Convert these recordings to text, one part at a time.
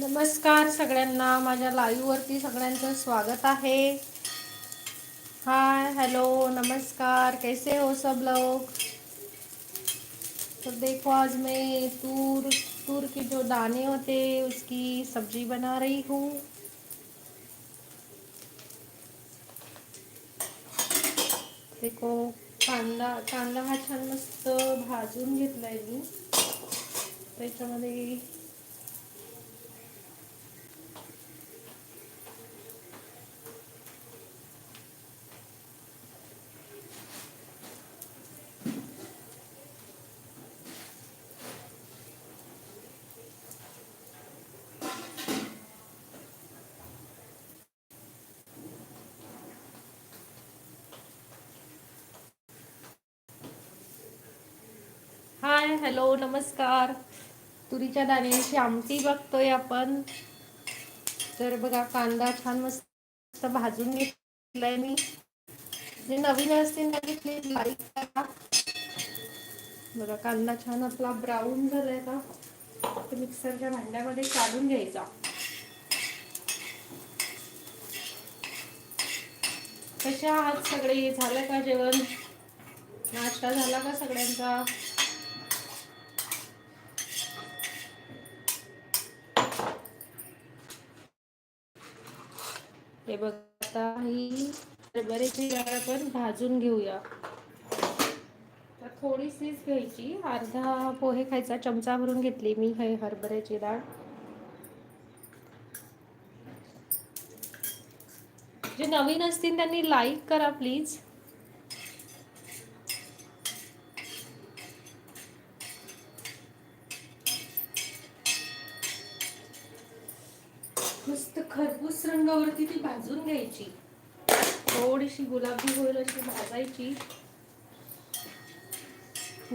नमस्कार सगळ्यांना. माझ्या लाईववरती सगळ्यांचं स्वागत आहे. हाय हेलो नमस्कार. कैसे हो सब लोग? तो देखो आज मैं तूर तूर के जो दाने होते उसकी सब्जी बना रही हूँ। देखो कांदा कांदा हा छान मस्त भाजून घेतलाय मी. त्याच्यामध्ये हाय हॅलो नमस्कार. तुरीच्या दाण्यांची आमटी बघतोय आपण. तर बघा कांदा छान मस्त भाजून घेतलाय मी. जे नवीन असतील ना घेतले लाईक करा. बघा कांदा छान आपला ब्राऊन झालाय का तर मिक्सरच्या भांड्यामध्ये काढून घ्यायचा. कशा आहात सगळे? झालं का जेवण? नाश्ता झाला का सगळ्यांचा? हे बघ आता ही हरभऱ्याची डाळ आपण भाजून घेऊया. तर थोडीशीच घ्यायची. अर्धा पोहे खायचा चमचा भरून घेतली मी हे हरभऱ्याची डाळ. जे नवीन असतील त्यांनी लाईक करा प्लीज मस्त खरपूस रंगावरती ती भाजून घ्यायची. थोडीशी गुलाबी होईल अशी भाजायची.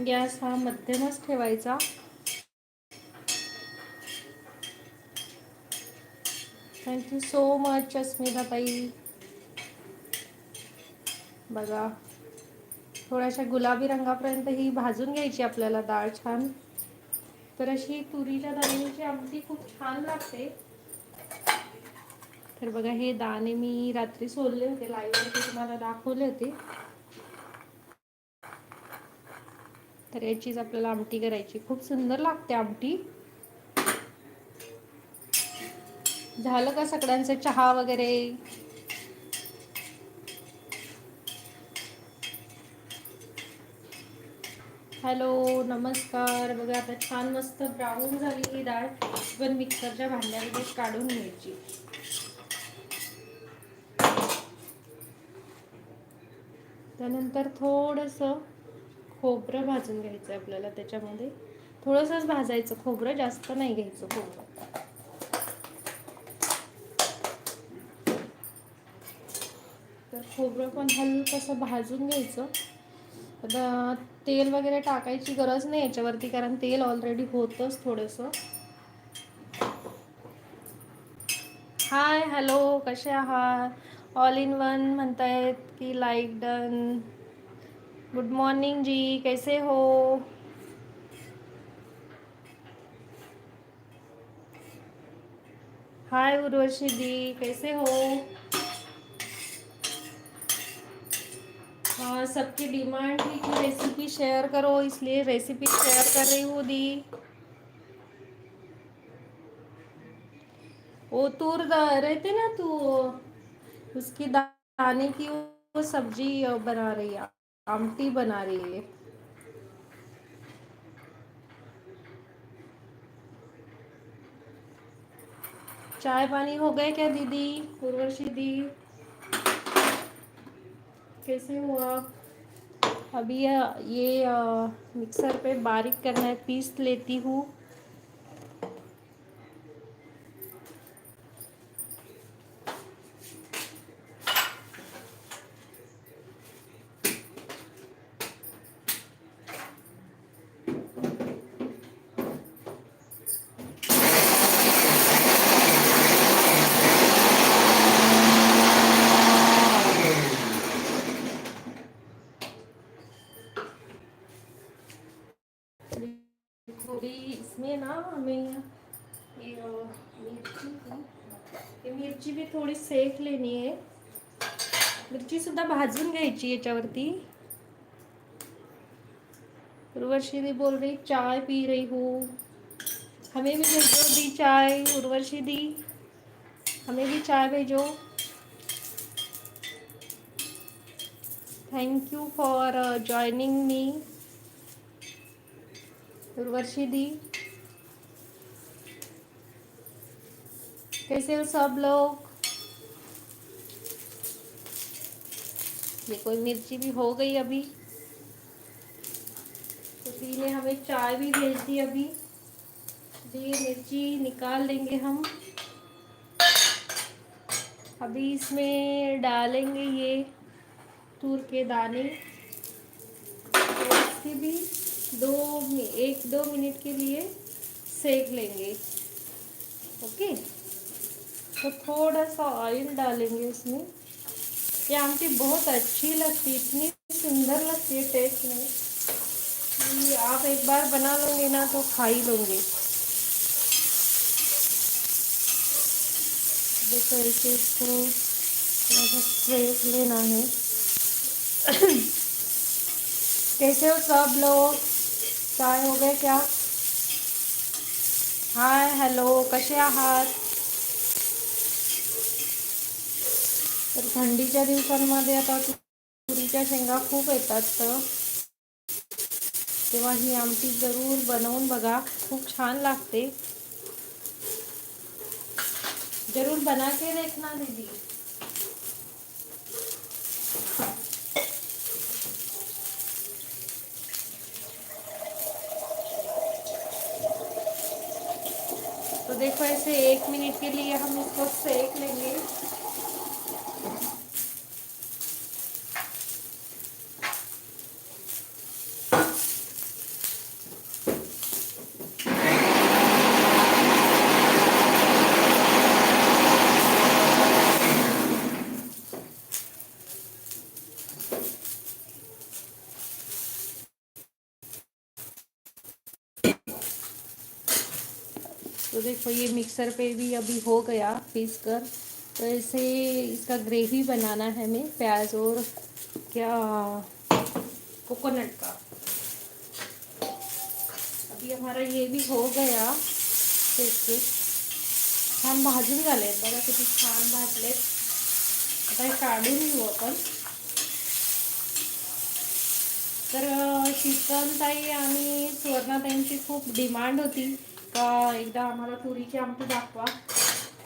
गॅस हा मध्यमच ठेवायचा. थँक्यू सो मच अस्मिताताई बघा थोड्याशा गुलाबी रंगापर्यंत ही भाजून घ्यायची आपल्याला डाळ छान. तर अशी तुरीच्या डाळीची आमटी खूप छान लागते. तर बघा हे दाणे मी रात्री सोलले होते. लाईव्हवरती तुम्हाला दाखवले होते. तर याचीच आपल्याला आमटी करायची. खूप सुंदर लागते आमटी. झालं का सगळ्यांचं चहा वगैरे? हॅलो नमस्कार. बघा आता छान मस्त ब्राऊन झाली ही डाळ. पण मिक्सरच्या भांड्यामध्ये काढून घ्यायची. त्यानंतर थोडंसं खोबरं भाजून घ्यायचं आहे आपल्याला त्याच्यामध्ये. थोडंसंच भाजायचं खोबरं जास्त नाही घ्यायचं खोबरं. तर खोबरं पण हलकंसं भाजून घ्यायचं. आता तेल वगैरे टाकायची गरज नाही याच्यावरती कारण तेल ऑलरेडी होतंच थोडंसं. हाय हॅलो कसे आहात? ऑल इन वन म्हणतायत की लाईक डन गुड मॉर्निंग जी कैसे हो हाय उर्वशी दी कैसे हो हाँ सबकी डिमांड थी कि रेसिपी शेयर करो, इसलिए रेसिपी शेयर कर रही हूँ, दी। वो तूर रहते ना तू? उसकी दाने की वो सब्ज़ी बना रही है, आमटी बना रही है। चाय पानी हो गए क्या दीदी, उर्वशी दी? कैसे हो आप? अभी ये मिक्सर पे बारीक करना है, पीस लेती हूँ। थोड़ी ये ये मिरची भी थोडी सेक लेनी आहे. मिरची सुद्धा भाजून घ्यायची याच्यावरती. उर्वशी दी बोल रही चाय पी रही हूँ. हमें भी भेजो दी चाय उर्वशी दी. हमें भी चाय भेजो. थैंक यू फॉर जॉइनिंग मी उर्वशी दी. कैसे हो सब लोग? ये कोई मिर्ची भी हो गई अभी। उसी ने हमें चाय भी भेज दी अभी। ये मिर्ची निकाल लेंगे हम। अभी इसमें डालेंगे ये तूर के दाने। तो इसकी भी दो एक दो मिनट के लिए सेक लेंगे। ओके? तो थोड़ा सा ऑयल डालेंगे इसमें। ये आमटी बहुत अच्छी लगती है, इतनी सुंदर लगती है टेस्ट में। आप एक बार बना लोगे ना तो खा ही लोगे। देखो ऐसे इसको थोड़ा सा लेना है। कैसे हो सब लोग? चाय हो गए क्या? हाय हॅलो कसे आहात तर थंडीच्या दिवसांमध्ये आता तुरीच्या शेंगा खूप येतात तर तेव्हा ही आमटी ज़रूर बनवून बघा. खूप छान लागते. ज़रूर बना के देखना दीदी. तो देखो ऐसे एक मिनट के लिए हम इसको सेक लेंगे। देखो, ये मिक्सर पे भी अभी हो गया पीस कर। तो ऐसे इसका ग्रेवी बनाना है हमें, प्याज और क्या? कोकोनट का। अभी हमारा ये भी हो गया देखिए छान भाजून झाले बघा किती छान भाजले आता हे काढून घेऊ आपण तर शीतलताई आणि सुवर्णाताईंची खूप डिमांड होती। का एकदा आम्हाला तुरीची आमटी दाखवा.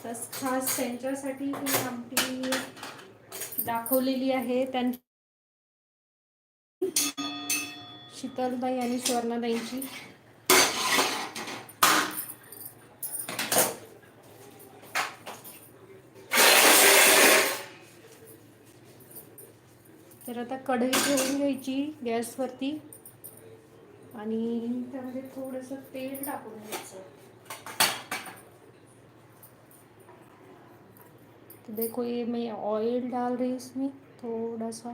तर खास त्यांच्यासाठी ही आमटी दाखवलेली आहे. त्यांची शीतलबाई आणि स्वर्णाबाईंची. तर आता कढई ठेवून घ्यायची गॅसवरती. आणि त्यामध्ये थोडंसं तेल टाकून घ्यायचं. तो देखो ये मैं ऑयल डाल रही इसमें थोड़ा सा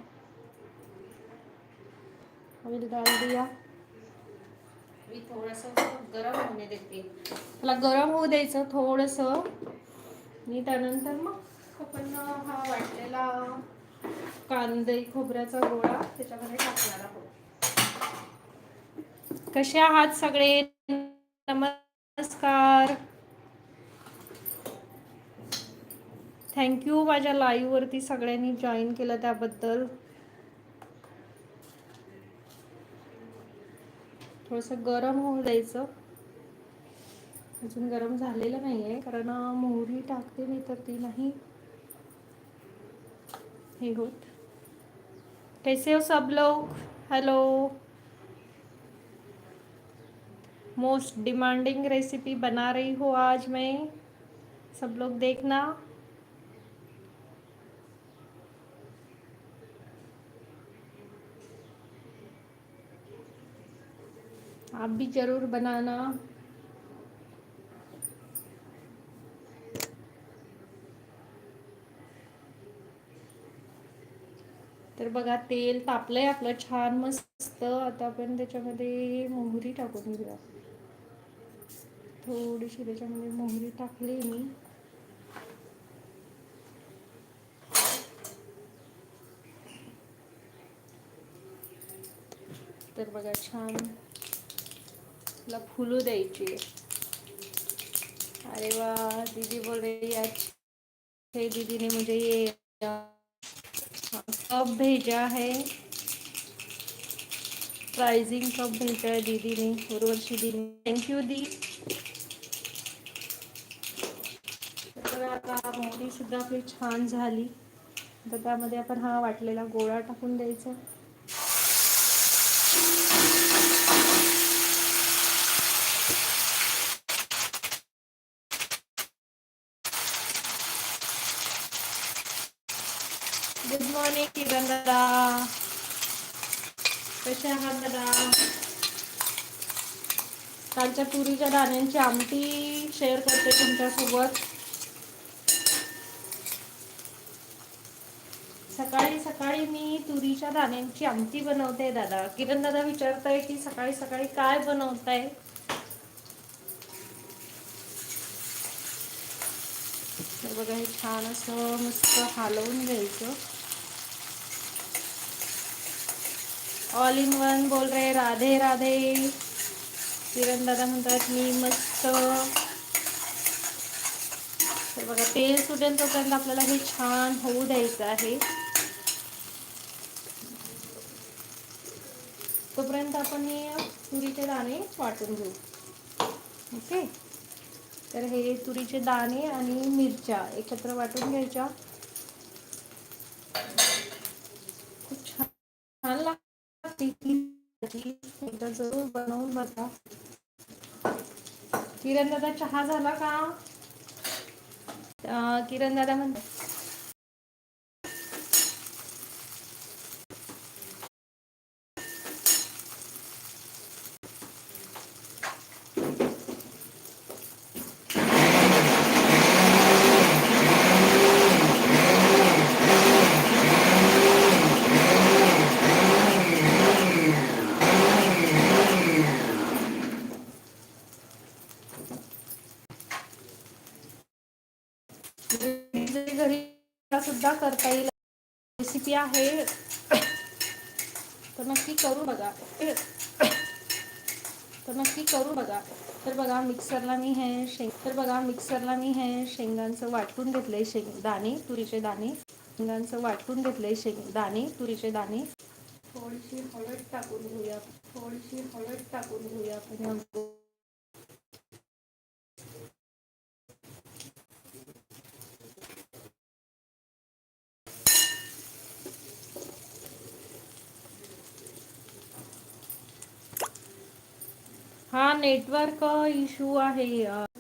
ऑयल डाल दिया। मी थोडंसं गरम होणे देते मला गरम होऊ द्यायचं थोडंसं. आणि त्यानंतर मग आपण हा वाटलेला कांदे खोबऱ्याचा गोळा त्याच्यामध्ये टाकणार आहोत. कसे आहात सगळे? नमस्कार. थँक्यू माझ्या लाईव्ह वरती सगळ्यांनी जॉईन केलं त्याबद्दल. थोडस गरम होऊ द्यायचं अजून गरम झालेलं नाही आहे कारण मोहरी टाकते मी तर ती नाही. हे होत. कैसे हो सब लोग? हेलो मोस्ट डिमांडिंग रेसिपी बना रही हूँ आज मैं। सब लोग देखना। आप भी ज़रूर बनाना। तर बघा, तेल तापलंय आपलं छान मस्त. आता आपण त्याच्यामध्ये मोहरी टाकून घेऊया. थोडीशी त्याच्यामध्ये मोहरी टाकली मी. तर बघा छान. ला फुलू द्यायची अरे वा दीदी बोल रही अच्छे म्हणजे ये कप भेजा है. प्राइजिंग कप भेजा है दीदी ने उर्वशी दीदी थैंक यू दी. आता मोहरी सुद्धा आपली छान झाली. तर त्यामध्ये आपण हा वाटलेला गोळा टाकून द्यायचा. गुड मॉर्निंग किरण दादा कसे आहात दादा? कालच्या तुरीच्या दाण्यांची आमटी शेअर करते तुमच्यासोबत. सकाळी सकाळी मी तुरीच्या दाण्यांची आमटी बनवते दादा. किरण दादा विचारताय की सकाळी सकाळी काय बनवताय? तर बघा हे छान असं मस्त हलवून घ्यायचं. ऑल इन वन बोल रहे राधे राधे. किरण दादा म्हणतात मी मस्त. तर बघा तेल सुटेल तोपर्यंत आपल्याला हे छान होऊ द्यायचं आहे. तोपर्यंत आपण हे तुरीचे दाणे वाटून घेऊ. ओके? तर हे तुरीचे दाणे आणि मिरच्या एकत्र वाटून घ्यायच्या. खूप छान छान लागते एकदा जरूर बनवून बघा. किरण दादा चहा झाला का? किरण दादा म्हणतात आहे तर नक्की करू बघा. तर नक्की करू बघा. तर बघा मिक्सरला मी हे शेंग तर बघा मिक्सरला मी हे शेंगांचं वाटून घेतलंय शेंग दाणे तुरीचे दाणे. शेंगांचं वाटून घेतलंय शेंग दाणे तुरीचे दाणे. थोडीशी हळद टाकून घेऊया. थोडीशी हळद टाकून घेऊया आपण. हा नेटवर्क इश्यू आहे.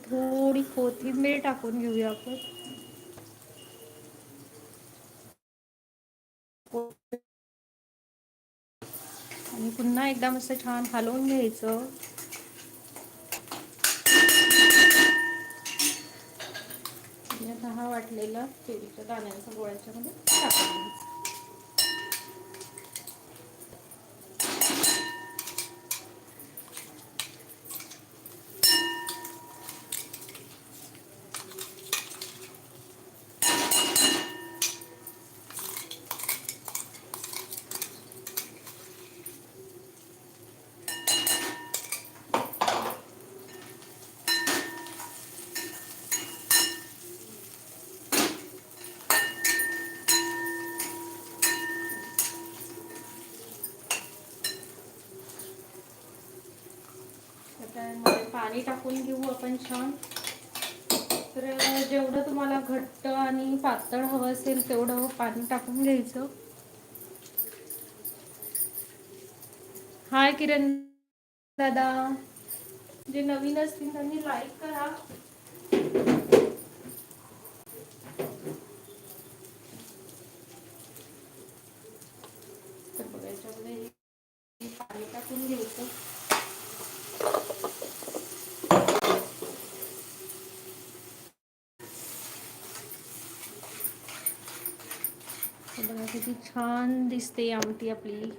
थोडी कोथिंबीर टाकून घेऊया आपण. आणि पुन्हा एकदा मस्त छान हलवून घ्यायचं. आणि आता हा वाटलेला गोळ्याच्या मध्ये टाकून त्यामध्ये पाणी टाकून घेऊ आपण छान. तर जेवढं तुम्हाला घट्ट आणि पातळ हवं असेल तेवढं पाणी टाकून घ्यायचं. हाय किरण दादा. जे नवीन असतील त्यांनी लाईक करा तर बघा याच्यामध्ये हे पाणी टाकून घ्यायचं तर बघा किती छान दिसते आमटी आपली.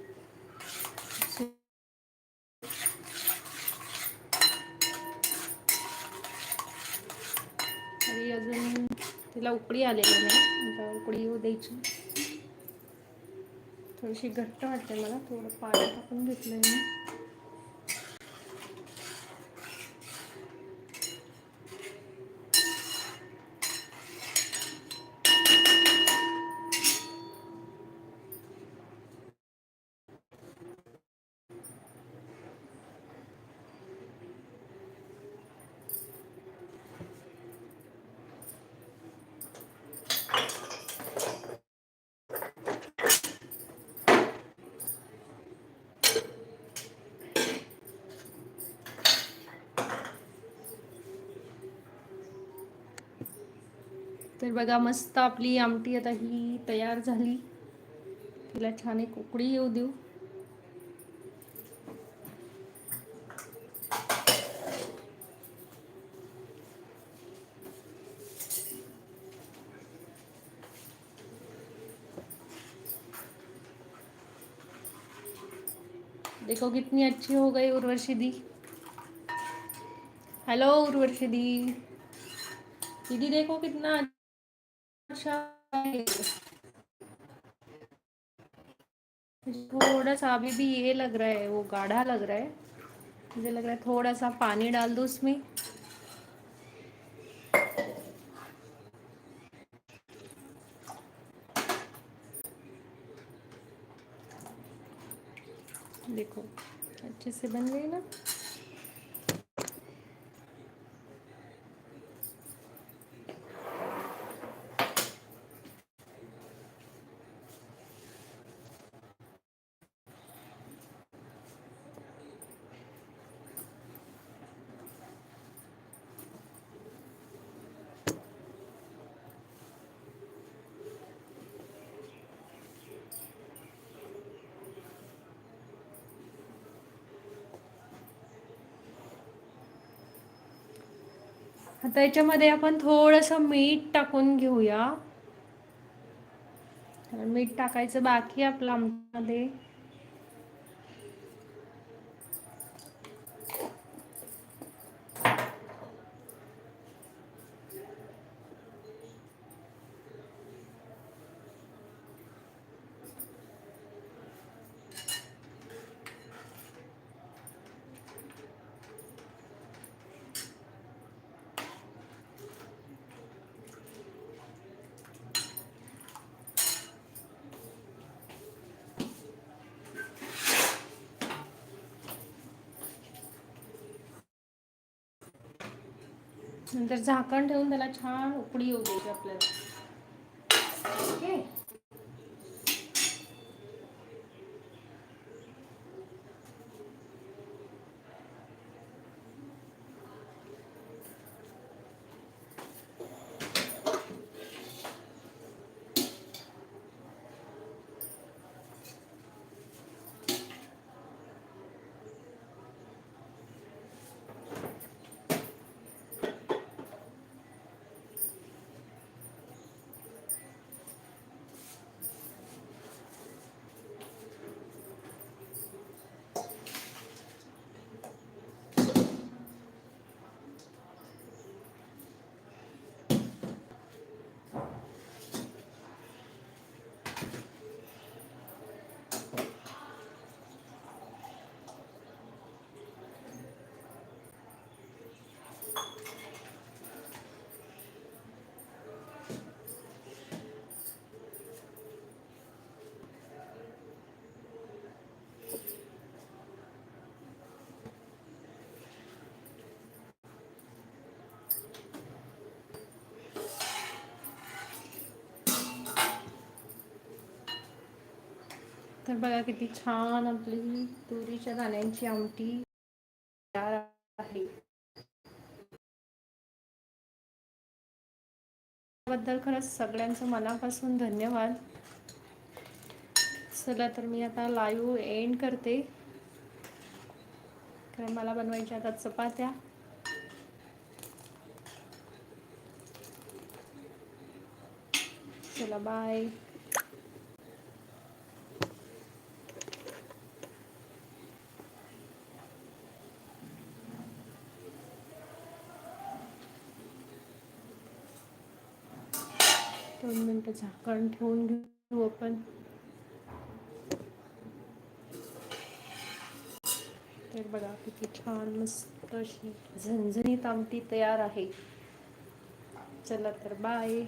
तरी अजून तिला उकळी आलेली नाही. आता उकळी येऊ द्यायची. थोडीशी घट्ट वाटते मला. थोडं पाणी टाकून घेतलं मी. तर बघा, मस्त आपली आमटी आता ही तयार तिला छान एक उकळी येऊ देऊ. देखो कितनी अच्छी हो गई उर्वशी दी हेलो उर्वशी दी दीदी देखो कितना थोड़ा सा अभी भी ये लग रहा है, वो गाढ़ा लग रहा है। मुझे लग रहा है थोड़ा सा पानी डाल दो उसमें। देखो, अच्छे से बन गई ना। आता याच्यामध्ये आपण थोडंसं मीठ टाकून घेऊया. मीठ टाकायचं बाकी आपलं आमच्यामध्ये. नंतर झाकण ठेवून त्याला छान उकडी येऊ द्यायची आपल्याला. तर बघा किती छान आपली तुरीच्या दाण्यांची आमटी तयार आहे. बद्दल खरंच सगळ्यांचं मनापासून धन्यवाद. चला तर मी आता लाईव्ह एंड करते. कारण मला बनवायच्या आता चपात्या. चला बाय मिनटं झाकण ठेवून घेऊ आपण. तर बघा किती छान मस्त अशी झणझणीत आमटी तयार आहे. चला तर बाय